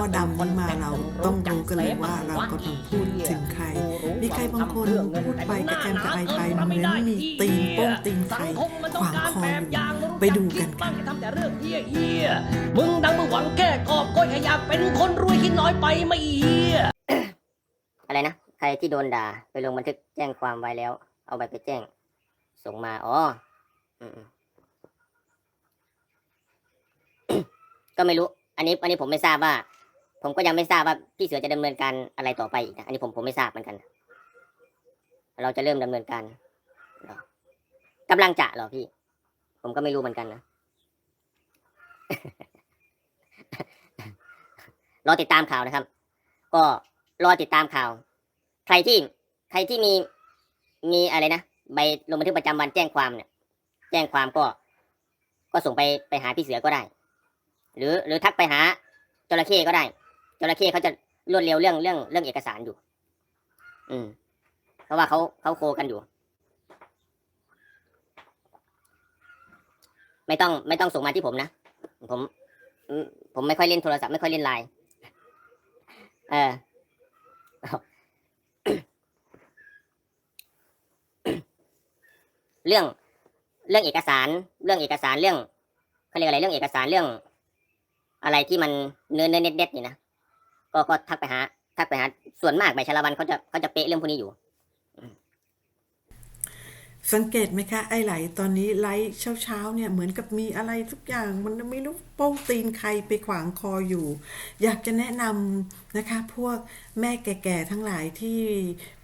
ม้อดำนี้มาเราต้องรู้กันเลยว่าเรากำลังพูดถึงใคร มีใครบางคนพูดไปกระแอมกระไอไปเหมือนมีตีนโป้งตีนใครขวางคออยู่ไปดูกันค่ะทำแต่เรื่องเฮี้ยเฮี้ยมึงดังมึงหวังแก้กอบโกยขยะเป็นคนรวยคิดน้อยไปไม่เฮี้ยอะไรนะใครที่โดนด่าไปลงบันทึกแจ้งความไว้แล้ว เอาไปไปแจ้ง ส่งมาอ๋อก็ไม่รู้ อันนี้อันนี้ผมไม่ทราบว่า ผมก็ยังไม่ทราบว่าพี่เสือจะดำเนินการอะไรต่อไปอีกนะอันนี้ผมผมไม่ทราบเหมือนกัน เราจะเริ่มดำเนินการเหรอกำลังจะหรอพี่ ผมก็ไม่รู้เหมือนกันนะรอติดตามข่าวนะครับ ก็รอติดตามข่าว ใครที่ใครที่มีมีอะไรนะใบลงบันทึกประจำวันแจ้งความเนี่ย แจ้งความก็ก็ส่งไปไปหาพี่เสือก็ได้ หรือหรือทักไปหาจระเข้ก็ได้ จระเข้เขาจะรวดเร็วเรื่องเรื่องเรื่องเอกสารอยู่ อืม เพราะว่าเขาเขาโคกันอยู่ ไม่ต้องไม่ต้องส่งมาที่ผมนะ ผมผมไม่ค่อยเล่นโทรศัพท์ไม่ค่อยเล่นไลน์เออเรื่องเรื่องเอกสาร เรื่องเอกสารเรื่องเขาเรียกอะไรเรื่องเอกสารเรื่อง อะไรที่มันเนื้อเนื้อเน็ตเน็ตนี่นะ ก็ก็ทักไปหา ทักไปหา ส่วนมากใบชาละวันเขาจะเขาจะเป๊ะเรื่องพวกนี้อยู่ สังเกตไหมคะ ไอ้ไหลตอนนี้ไลฟ์เช้าๆเนี่ยเหมือนกับมีอะไรทุกอย่าง มันไม่รู้โป้งตีนใครไปขวางคออยู่ อยากจะแนะนำนะคะ พวกแม่แก่ๆทั้งหลายที่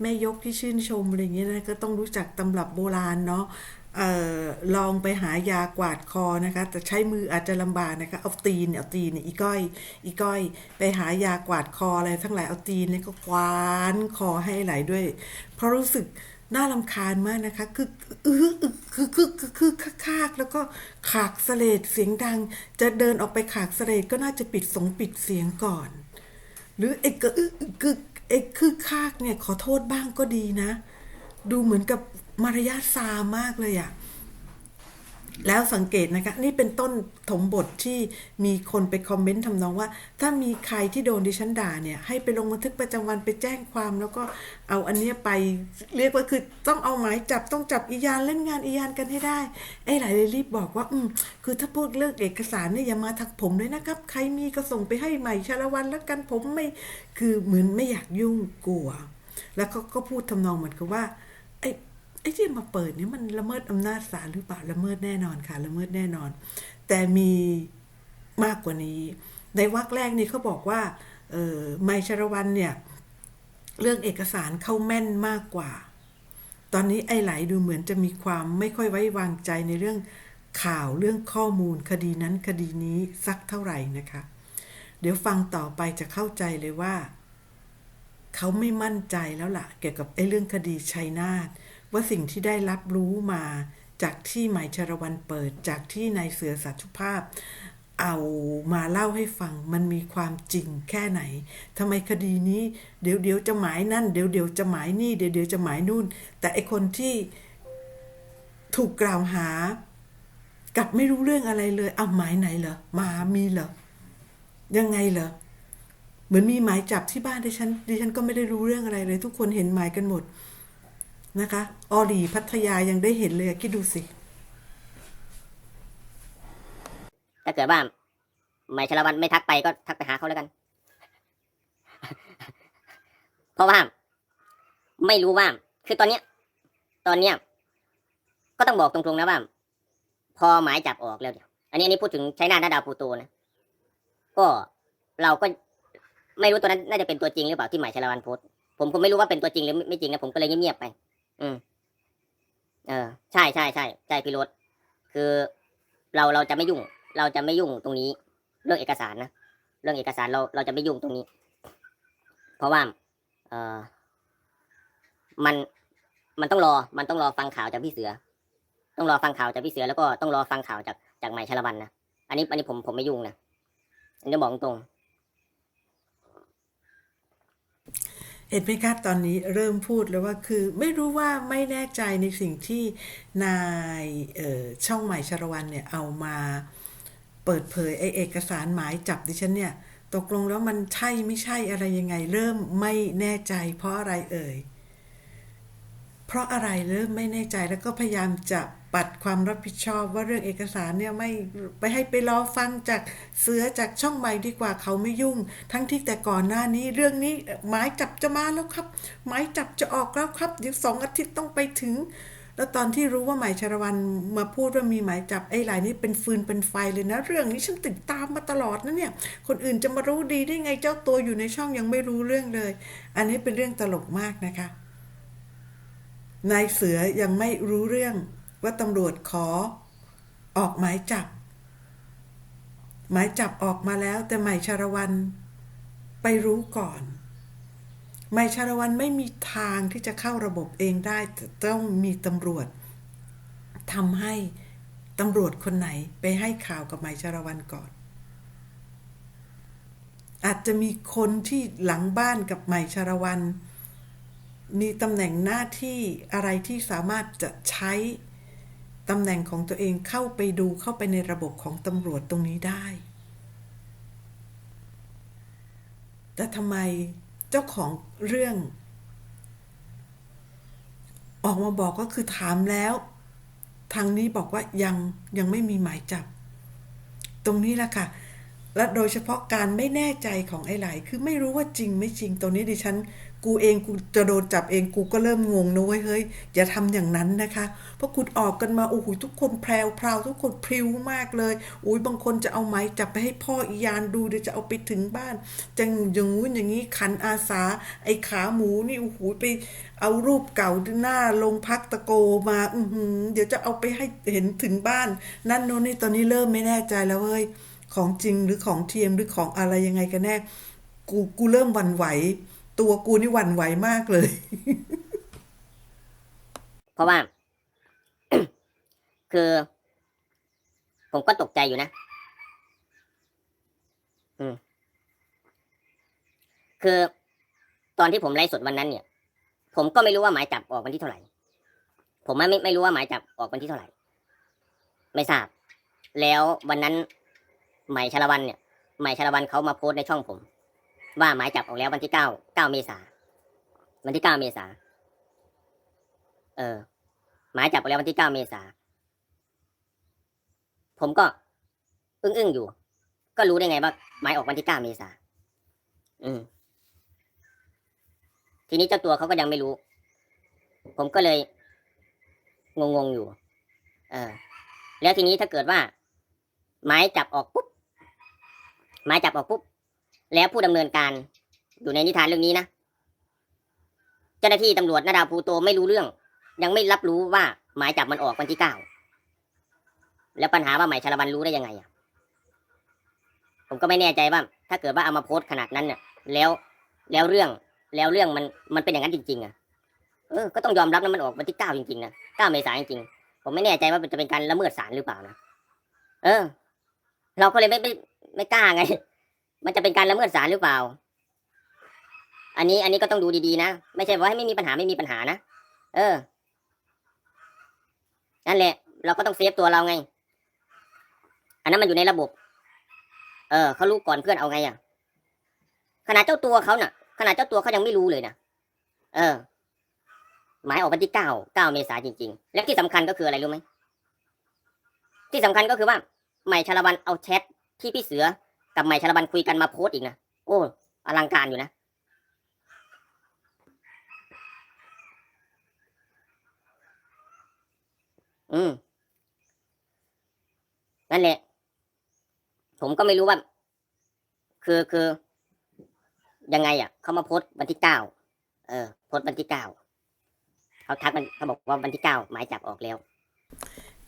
แม่ยกที่ชื่นชมอะไรเงี้ยนะก็ต้องรู้จักตำรับโบราณเนาะ ออลองไปหายากวาดคอนะคะแต่ใช้มืออาจจะลำบากนะคะเอาตีนเอาตีนอีก้อย อีก้อย ไปหายากวาดคออะไรทั้งหลายเอาตีนเนี่ยก็ควานคอให้ไหลด้วย เพราะรู้สึกน่ารำคาญมากนะคะคืออื้ออคือคือคือคือคากแล้วก็ขากเสลดเสียงดัง จะเดินออกไปขากเสลดก็น่าจะปิดสงปิดเสียงก่อน หรือไอ้กระอึกอึกคือไอ้คือคากเนี่ยขอโทษบ้างก็ดีนะ ดูเหมือนกับ มารยาทซามากเลยอะแล้วสังเกตนะคะ นี่เป็นต้นถมบทที่มีคนไปคอมเมนต์ทำนองว่า ถ้ามีใครที่โดนดิฉันด่าเนี่ย ให้ไปลงบันทึกประจำวันไปแจ้งความ แล้วก็เอาอันเนี้ยไปเรียกว่าคือต้องเอาหมายจับต้องจับอียานเล่นงานอียานกันให้ได้ไอ้หลายเลยรีบบอกว่า อืมคือถ้าพูดเรื่องเอกสารเนี่ยอย่ามาทักผมเลยนะครับ ใครมีก็ส่งไปให้ใหม่ชาละวันแล้วกันผมไม่คือเหมือนไม่อยากยุ่งกลัว แล้วก็ก็พูดทำนองเหมือนกับว่า ไอ้ที่มาเปิดนี่มันละเมิดอำนาจศาลหรือเปล่าละเมิดแน่นอนค่ะ ละเมิดแน่นอน แต่มีมากกว่านี้ ในวรรคแรกนี่เขาบอกว่าเออไมชรวันเนี่ย เรื่องเอกสารเข้าแม่นมากกว่า ตอนนี้ไอ้ไหลดูเหมือนจะมีความไม่ค่อยไว้วางใจในเรื่องข่าวเรื่องข้อมูลคดีนั้นคดีนี้สักเท่าไหร่นะคะ เดี๋ยวฟังต่อไปจะเข้าใจเลยว่า เขาไม่มั่นใจแล้วล่ะ เกี่ยวกับไอ้เรื่องคดีชัยนาท ว่าสิ่งที่ได้รับรู้มาจากที่หมายชรวันเปิดจากที่นายเสือสัตุภาพ เอามาเล่าให้ฟังมันมีความจริงแค่ไหนทำไมคดีนี้ เดี๋ยวเดี๋ยวจะหมายนั่น เดี๋ยวเดี๋ยวจะหมายนี่เดี๋ยวเดี๋ยวจะหมายนู่น แต่ไอคนที่ถูกกล่าวหากับไม่รู้เรื่องอะไรเลยเอาหมายไหนเหรอมามีเหรอยังไงเหรอเหมือนมีหมายจับที่บ้านดิฉันดิฉันก็ไม่ได้รู้เรื่องอะไรเลย ทุกคนเห็นหมายกันหมด นะคะ ออรีพัทยายังได้เห็นเลยคิดดูสิ ถ้าเกิดว่าหมายชลวันไม่ทักไปก็ทักไปหาเขาแล้วกัน เพราะว่า ไม่รู้ว่า คือตอนเนี้ย ตอนเนี้ย ก็ต้องบอกตรงๆนะว่า พอหมายจับออกแล้วเนี่ยอันนี้อันนี้พูดถึงใช้หน้าหน้าดาวปูโตนะก็เราก็ไม่รู้ตัวนั้นน่าจะเป็นตัวจริงหรือเปล่าที่หมายชลวันโพสผมก็ไม่รู้ว่าเป็นตัวจริงหรือไม่จริงนะผมก็เลยเงียบๆไป อืม เออ ใช่ใช่ใช่ใช่พี่รถคือเราเราจะไม่ยุ่ง เราจะไม่ยุ่งตรงนี้ เรื่องเอกสารนะเรื่องเอกสารเราเราจะไม่ยุ่งตรงนี้ เพราะว่า เออมันมันต้องรอ มันต้องรอฟังข่าวจากพี่เสือ ต้องรอฟังข่าวจากพี่เสือแล้วก็ต้องรอฟังข่าวจากจากใหม่ชลวันนะ อันนี้อันนี้ผมผมไม่ยุ่งนะอันนี้บอกตรง เห็นไหมคะตอนนี้เริ่มพูดแล้วว่าคือไม่รู้ว่าไม่แน่ใจในสิ่งที่นายช่องใหม่ชรวันเนี่ยเอามาเปิดเผยไอเอกสารหมายจับดิฉันเนี่ยตกลงแล้วมันใช่ไม่ใช่อะไรยังไง เริ่มไม่แน่ใจ เพราะอะไรเอ่ย เพราะอะไรเริ่มไม่แน่ใจแล้วก็พยายามจะ ปัดความรับผิดชอบว่าเรื่องเอกสารเนี่ยไม่ไปให้ไปรอฟังจากเสือจากช่องใหม่ดีกว่าเขาไม่ยุ่ง ทั้งที่แต่ก่อนหน้านี้เรื่องนี้หมายจับจะมาแล้วครับ หมายจับจะออกแล้วครับเดี๋ยวสองอาทิตย์ต้องไปถึง แล้วตอนที่รู้ว่าหมายชรวันมาพูดว่ามีหมายจับไอ้หลายนี่เป็นฟืนเป็นไฟเลยนะ เรื่องนี้ฉันติดตามมาตลอดนะเนี่ย คนอื่นจะมารู้ดีได้ไงเจ้าตัวอยู่ในช่องยังไม่รู้เรื่องเลย อันนี้เป็นเรื่องตลกมากนะคะนายเสือยังไม่รู้เรื่อง ว่าตำรวจขอ ออกหมายจับ หมายจับออกมาแล้วแต่หมายชาละวันไปรู้ก่อนหมายชาละวันไม่มีทางที่จะเข้าระบบเองได้ต่ต้องมีตำรวจทำให้ตำรวจคนไหนไปให้ข่าวกับหมายชาละวันก่อน อาจจะมีคนที่หลังบ้านกับหมายชาละวันมีตำแหน่งหน้าที่อะไรที่สามารถจะใช้ ตำแหน่งของตัวเองเข้าไปดูเข้าไปในระบบของตำรวจตรงนี้ได้ แต่ทำไมเจ้าของเรื่อง ออกมาบอกก็คือถามแล้ว ทางนี้บอกว่ายังยังไม่มีหมายจับ ตรงนี้แหละค่ะ และโดยเฉพาะการไม่แน่ใจของไอ้ไหลคือไม่รู้ว่าจริงไม่จริงตรงนี้ดิฉัน กูเองกูจะโดนจับเองกูก็เริ่มงงนะเว้ยเฮ้ยอย่าทำอย่างนั้นนะคะ เพราะคุณออกกันมาโอ้โหทุกคนแพรวพราวทุกคนพริ้วมากเลยอุ้ยบางคนจะเอาไม้จับไปให้พ่ออียานดูเดี๋ยวจะเอาไปถึงบ้านจังอย่างงู้นอย่างนี้ขันอาสา ไอ้ขาหมูนี่โอ้โหไปเอารูปเก่าหน้าลงพักตะโกมาอือหือเดี๋ยวจะเอาไปให้เห็นถึงบ้าน นั่นโน่นนี่ตอนนี้เริ่มไม่แน่ใจแล้วเว้ยของจริงหรือของเทียมหรือของอะไรยังไงกันแน่กูกูเริ่มวันไหว ตัวกูนี่หวั่นไหวมากเลย เพราะว่า คือ ผมก็ตกใจอยู่นะ อืม คือตอนที่ผมไลฟ์สดวันนั้นเนี่ย ผมก็ไม่รู้ว่าหมายจับออกวันที่เท่าไหร่ ผมไม่ไม่รู้ว่าหมายจับออกวันที่เท่าไหร่ ไม่ทราบ แล้ววันนั้นหมายชาละวันเนี่ยหมายชาละวันเขามาโพสต์ในช่องผม ว่าหมายจับออกแล้ววันที่เก้าเก้าเมษาวันที่เก้าเมษาเออ หมายจับออกแล้ววันที่เก้าเมษาผมก็ อึ้งอึ้งอยู่ ก็รู้ได้ไงว่าหมายออกวันที่เก้าเมษาอืม ทีนี้เจ้าตัวเขาก็ยังไม่รู้ ผมก็เลยงงงอยู่ เออ แล้วทีนี้ถ้าเกิดว่า หมายจับออกปุ๊บหมายจับออกปุ๊บ แล้วผู้ดำเนินการอยู่ในนิทานเรื่องนี้นะเจ้าหน้าที่ตำรวจนาดาวภูโตไม่รู้เรื่อง ยังไม่รับรู้ว่าหมายจับมันออกวันที่เก้าแล้วปัญหาว่าหมายชาละวันรู้ได้ยังไงอะผมก็ไม่แน่ใจว่า ถ้าเกิดว่าเอามาโพสต์ขนาดนั้นเนี่ยแล้วแล้วเรื่องแล้วเรื่องมันมันเป็นอย่างนั้นจริงๆอะเออก็ต้องยอมรับนะมันออกวันที่เก้าจริงๆนะเก้าเมษายนจริงผมไม่แน่ใจว่าจะเป็นการละเมิดศาลหรือเปล่านะเออ เราก็เลยไม่ไม่ไม่กล้าไง มันจะเป็นการละเมิดศาลหรือเปล่า อันนี้อันนี้ก็ต้องดูดีๆนะ ไม่ใช่ว่าให้ไม่มีปัญหาไม่มีปัญหานะ เออ นั่นแหละ เราก็ต้องเซฟตัวเราไง อันนั้นมันอยู่ในระบบ เออเขารู้ก่อนเพื่อนเอาไงอะ ขนาดเจ้าตัวเขาน่ะ ขนาดเจ้าตัวเขายังไม่รู้เลยนะ เออ หมายออกวันที่เก้าเก้าเมษาจริง ๆ และที่สำคัญก็คืออะไรรู้ไหม ที่สำคัญก็คือว่าใหม่ชาลวันเอาแชทที่พี่เสือ กับใหม่ชละวันคุยกันมาโพสต์อีกนะโอ้อลังการอยู่นะอืมนั่นแหละ ผมก็ไม่รู้ว่า คือคือยังไง อะเขามาโพสต์วันที่เก้าเออโพสต์วันที่เก้าเขาทักมันเขาบอกว่าวันที่เก้าหมายจับออกแล้ว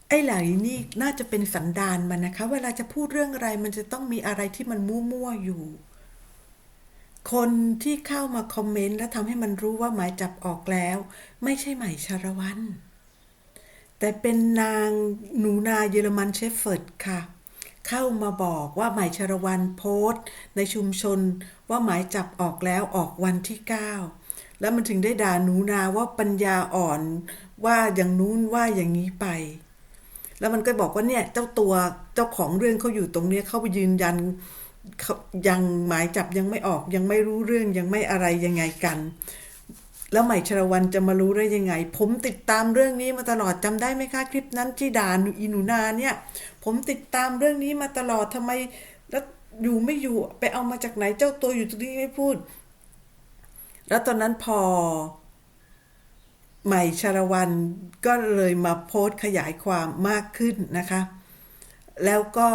ไอ้หลนี่น่าจะเป็นสันดานมันนะคะ เวลาจะพูดเรื่องอะไร มันจะต้องมีอะไรที่มันมั่วๆอยู่ คนที่เข้ามาคอมเมนต์และทำให้มันรู้ว่าหมายจับออกแล้ว ไม่ใช่หมายชาละวันแต่เป็นนางหนูนาเยอรมันเชฟเฟิร์ดค่ะ เข้ามาบอกว่าหมายชาละวันโพสต์ ในชุมชนว่าหมายจับออกแล้วออกวันที่เก้าแล้วมันถึงได้ด่าหนูนาว่าปัญญาอ่อนว่าอย่างนู้นว่าอย่างนี้ไป แล้วมันก็บอกว่าเนี่ยเจ้าตัวเจ้าของเรื่องเขาอยู่ตรงเนี้ยเขาไปยืนยันยังหมายจับยังไม่ออกยังไม่รู้เรื่องยังไม่อะไรยังไงกัน แล้วใหม่ชรวันจะมารู้ได้ยังไง ผมติดตามเรื่องนี้มาตลอดจำได้ไหมคะคลิปนั้นที่ด่านอีหนูนาเนี่ย ผมติดตามเรื่องนี้มาตลอดทำไมแล้วอยู่ไม่อยู่ไปเอามาจากไหนเจ้าตัวอยู่ตรงนี้ไม่พูด แล้วตอนนั้นพอ ใหม่ชาละวันก็เลยมาโพสต์ขยายความมากขึ้นนะคะ แล้วก็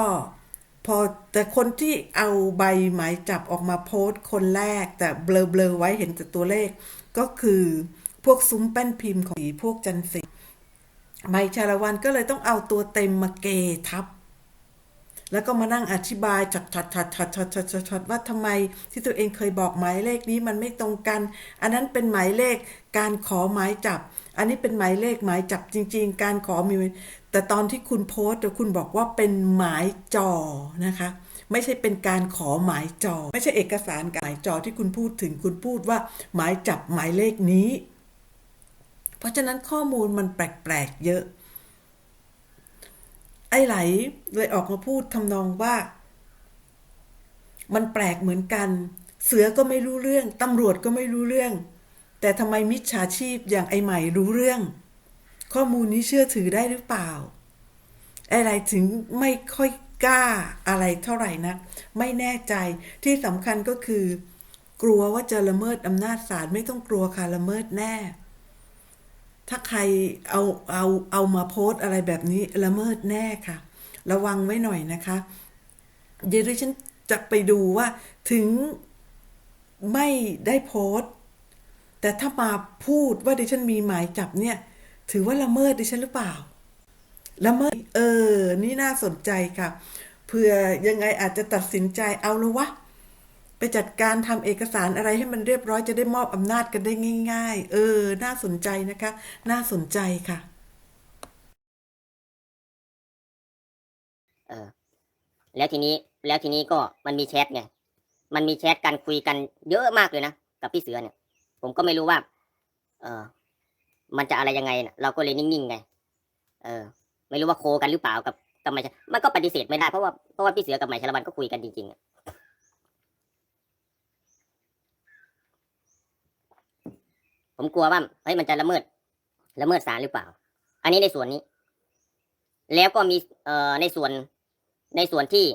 พอแต่คนที่เอาใบหมายจับออกมาโพสต์คนแรกแต่เบลอๆไว้เห็นแต่ตัวเลข ก็คือพวกซุ้มแป้นพิมพ์ของผีพวกจันทร์สีใหม่ชาละวันก็เลยต้องเอาตัวเต็มมาเกทับ แล้วก็มานั่งอธิบายชัดชัดชัดชัดชัดชัดชัดชัดว่าทำไมที่ตัวเองเคยบอกหมายเลขนี้มันไม่ตรงกัน อันนั้นเป็นหมายเลขการขอหมายจับ อันนี้เป็นหมายเลขหมายจับจริง ๆ การขอมี แต่ตอนที่คุณโพสต์คุณบอกว่าเป็นหมายจอนะคะไม่ใช่เป็นการขอหมายจอ ไม่ใช่เอกสารกับหมายจอที่คุณพูดถึงคุณพูดว่าหมายจับหมายเลขนี้ เพราะฉะนั้นข้อมูลมันแปลกๆเยอะ ไอ้ไหลเลยออกมาพูดทำนองว่า มันแปลกเหมือนกัน เสือก็ไม่รู้เรื่องตำรวจก็ไม่รู้เรื่อง แต่ทำไมมิจฉาชีพอย่างไอ้ใหม่รู้เรื่อง ข้อมูลนี้เชื่อถือได้หรือเปล่า ไอ้ไหลถึงไม่ค่อยกล้าอะไรเท่าไหร่นะไม่แน่ใจที่สำคัญก็คือ กลัวว่าจะละเมิดอำนาจศาลไม่ต้องกลัวค่ะละเมิดแน่ ถ้าใครเอาเอาเอามาโพสอะไรแบบนี้ละเมิดแน่ค่ะ ระวังไว้หน่อยนะคะ เดี๋ยวดิฉันจะไปดูว่าถึงไม่ได้โพสต์แต่ถ้ามาพูดว่าดิฉันมีหมายจับเนี่ย ถือว่าละเมิดดิฉันหรือเปล่าละเมิดเออ นี่น่าสนใจค่ะเผื่อยังไงอาจจะตัดสินใจเอาละวะ ไปจัดการทำเอกสารอะไรให้มันเรียบร้อยจะได้มอบอำนาจกันได้ง่าย ๆ เออ น่าสนใจนะคะ น่าสนใจค่ะ เออ แล้วทีนี้ แล้วทีนี้ก็มันมีแชทไง มันมีแชทกันคุยกันเยอะมากเลยนะ กับพี่เสือเนี่ย ผมก็ไม่รู้ว่า เออ มันจะอะไรยังไงนะเราก็เลยนิ่งๆไง เออ ไม่รู้ว่าโคกันหรือเปล่ากับกับไมมันก็ปฏิเสธไม่ได้เพราะว่าเพราะว่าพี่เสือกับไหมายชลวันก็คุยกันจริงๆอะ ผมกลัวว่าเฮ้ยมันจะละเมิด ละเมิดศาลหรือเปล่า อันนี้ในส่วนนี้ แล้วก็มีเอ่อในส่วนในส่วนที่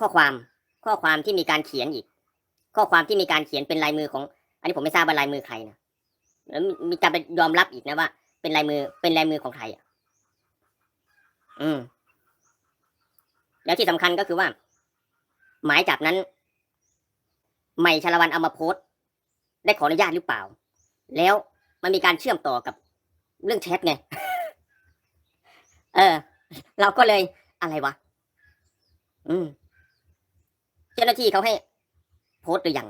ข้อความข้อความที่มีการเขียนอีก ข้อความที่มีการเขียนเป็นลายมือของ อันนี้ผมไม่ทราบว่าลายมือใครนะแล้วมีการไปยอมรับอีกนะว่า เป็นลายมือเป็นลายมือของใครอะ อืม แล้วที่สำคัญก็คือว่า หมายจับนั้นใหม่ชละวันเอามาโพสต์ได้ขออนุญาตหรือเปล่า แล้ว มันมีการเชื่อมต่อกับเรื่องแชทไง เออ เราก็เลยอะไรวะ อืม เจ้าหน้าที่เขาให้ โพสต์หรือยัง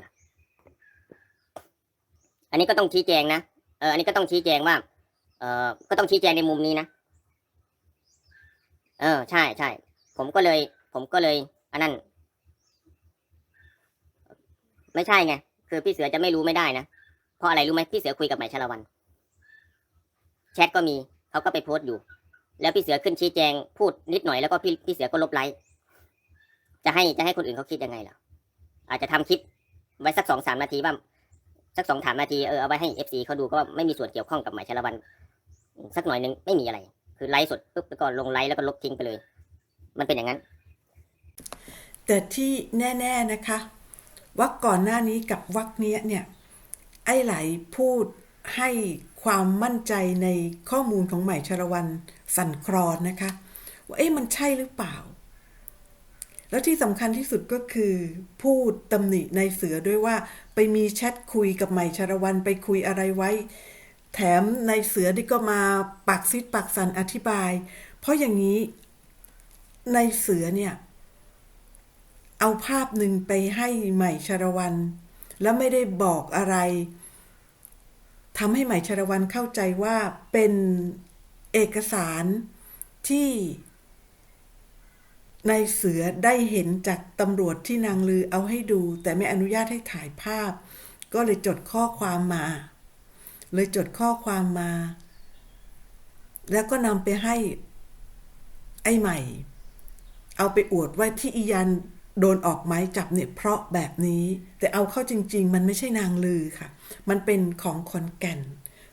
อันนี้ก็ต้องชี้แจงนะ เออ อันนี้ก็ต้องชี้แจงว่า เออก็ต้องชี้แจงในมุมนี้นะ เออ ใช่ใช่ ผมก็เลย ผมก็เลย อันนั้น ไม่ใช่ไง คือพี่เสือจะไม่รู้ไม่ได้นะ เพราะอะไรรู้ไหมพี่เสือคุยกับใหม่ชลวันแชทก็มีเขาก็ไปโพสต์อยู่ แล้วพี่เสือขึ้นชี้แจงพูดนิดหน่อยแล้วก็พี่พี่เสือก็ลบไลค์จะให้จะให้คนอื่นเขาคิดยังไงล่ะ อาจจะทำคลิปไว้สักสองสามนาทีบ้างสักสองสามนาทีเออเอาไว้ให้เอฟซีเขาดูก็ไม่มีส่วนเกี่ยวข้องกับหมายชลวันสักหน่อยนึงไม่มีอะไร คือไลฟ์สดปุ๊บแล้วก็ลงไลฟ์แล้วก็ลบทิ้งไปเลย มันเป็นอย่างนั้น แต่ที่แน่ ๆนะคะวักก่อนหน้านี้กับวักเนี้ยเนี่ย ไอ้ไหลพูดให้ความมั่นใจในข้อมูลของใหม่ชาละวันสั่นคลอนนะคะ ว่าเอ๊ะมันใช่หรือเปล่า แล้วที่สำคัญที่สุดก็คือพูดตำหนิในเสือด้วยว่า ไปมีแชทคุยกับใหม่ชาละวันไปคุยอะไรไว้ แถมในเสือนี่ก็มาปากซิดปากสันอธิบาย เพราะอย่างนี้ในเสือเนี่ย เอาภาพหนึ่งไปให้ใหม่ชาละวัน แล้วไม่ได้บอกอะไรทำให้ใหม่ชาละวันเข้าใจว่าเป็นเอกสารที่ในายเสือได้เห็นจากตำรวจที่นางลือเอาให้ดู แต่ไม่อนุญาตให้ถ่ายภาพ ก็เลยจดข้อความมา เลยจดข้อความมา แล้วก็นำไปให้ไอ้ใหม่ เอาไปอวดไว้ที่อียัน โดนออกไม้จับเนี่ยเพราะแบบนี้ แต่เอาเข้าจริง ๆ มันไม่ใช่นางลือค่ะ มันเป็นของคอนแก่น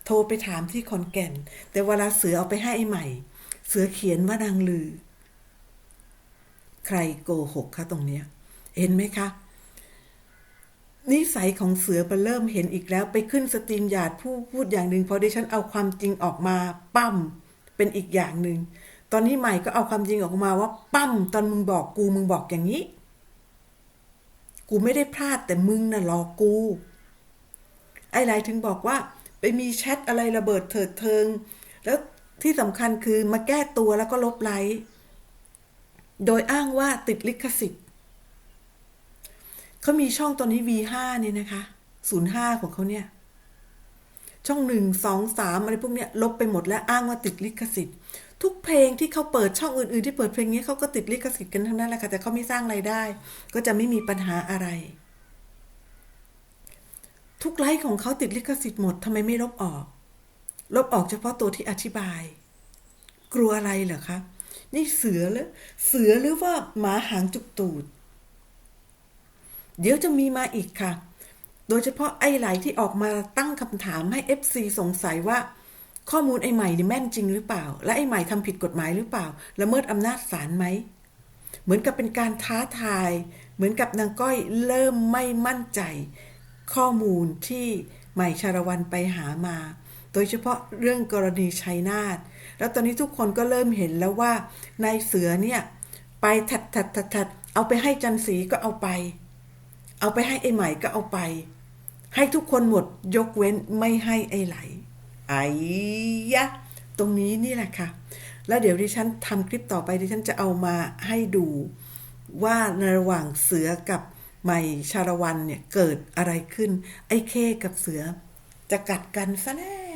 โทรไปถามที่คอนแก่น แต่เวลาเสือเอาไปให้ไอ้ใหม่ เสือเขียนว่านางลือ ใครโกหกคะตรงเนี้ย เห็นไหมคะนิสัยของเสือไปเริ่มเห็นอีกแล้วไปขึ้นสตรีมหยาดผู้พูดอย่างหนึ่งพอดิฉันเอาความจริงออกมาปั้มเป็นอีกอย่างหนึ่งตอนนี้ใหม่ก็เอาความจริงออกมาว่าปั้มตอนมึงบอกกูมึงบอกอย่างนี้ กูไม่ได้พลาดแต่มึงน่ะหลอกกู ไอ้ไรถึงบอกว่า ไปมีแชทอะไรระเบิดเถิดเทิง แล้วที่สำคัญคือมาแก้ตัวแล้วก็ลบไลค์โดยอ้างว่าติดลิขสิทธิ์เขามีช่องตอนนี้ V5 เนี่ยนะคะ05ของเขาเนี่ย ช่องหนึ่งสองสามอะไรพวกเนี้ยลบไปหมดแล้วอ้างว่าติดลิขสิทธิ์ ทุกเพลงที่เขาเปิดช่องอื่น ๆ ที่เปิดเพลงนี้เขาก็ติดลิขสิทธิ์กันทั้งนั้นแหละค่ะแต่เขาไม่สร้างไรายได้ ก็จะไม่มีปัญหาอะไร ทุกไลฟ์ของเขาติดลิขสิทธิ์หมดทำไมไม่ลบออก ลบออกเฉพาะตัวที่อธิบาย กลัวอะไรเหรอคะนี่เสือหรือเสือหรือว่าหมาหางจุกตูด เดี๋ยวจะมีมาอีกค่ะ โดยเฉพาะไอ้ไหลที่ออกมาตั้งคำถามให้ FC สงสัยว่า ข้อมูลไอ้ใหม่นี่แม่นจริงหรือเปล่า และไอ้ใหม่ทำผิดกฎหมายหรือเปล่าละเมิดอำนาจศาลไหมเหมือนกับเป็นการท้าทาย เหมือนกับนางก้อยเริ่มไม่มั่นใจ ข้อมูลที่ใหม่ชาละวันไปหามา โดยเฉพาะเรื่องกรณีชัยนาทแล้วตอนนี้ทุกคนก็เริ่มเห็นแล้วว่านายเสือเนี่ยไปถัดถัดถัดถัดเอาไปให้จันสีก็เอาไป เอาไปให้ไอ้ใหม่ก็เอาไป ให้ทุกคนหมดยกเว้นไม่ให้ไอ้ไหล ไอยะ ตรงนี้นี่แหละค่ะ แล้วเดี๋ยวดิฉันทำคลิปต่อไปดิฉันจะเอามาให้ดูว่าในระหว่างเสือกับใหม่ชาละวันเนี่ยเกิดอะไรขึ้น ไอ้เคกับเสือจะกัดกันซะแน่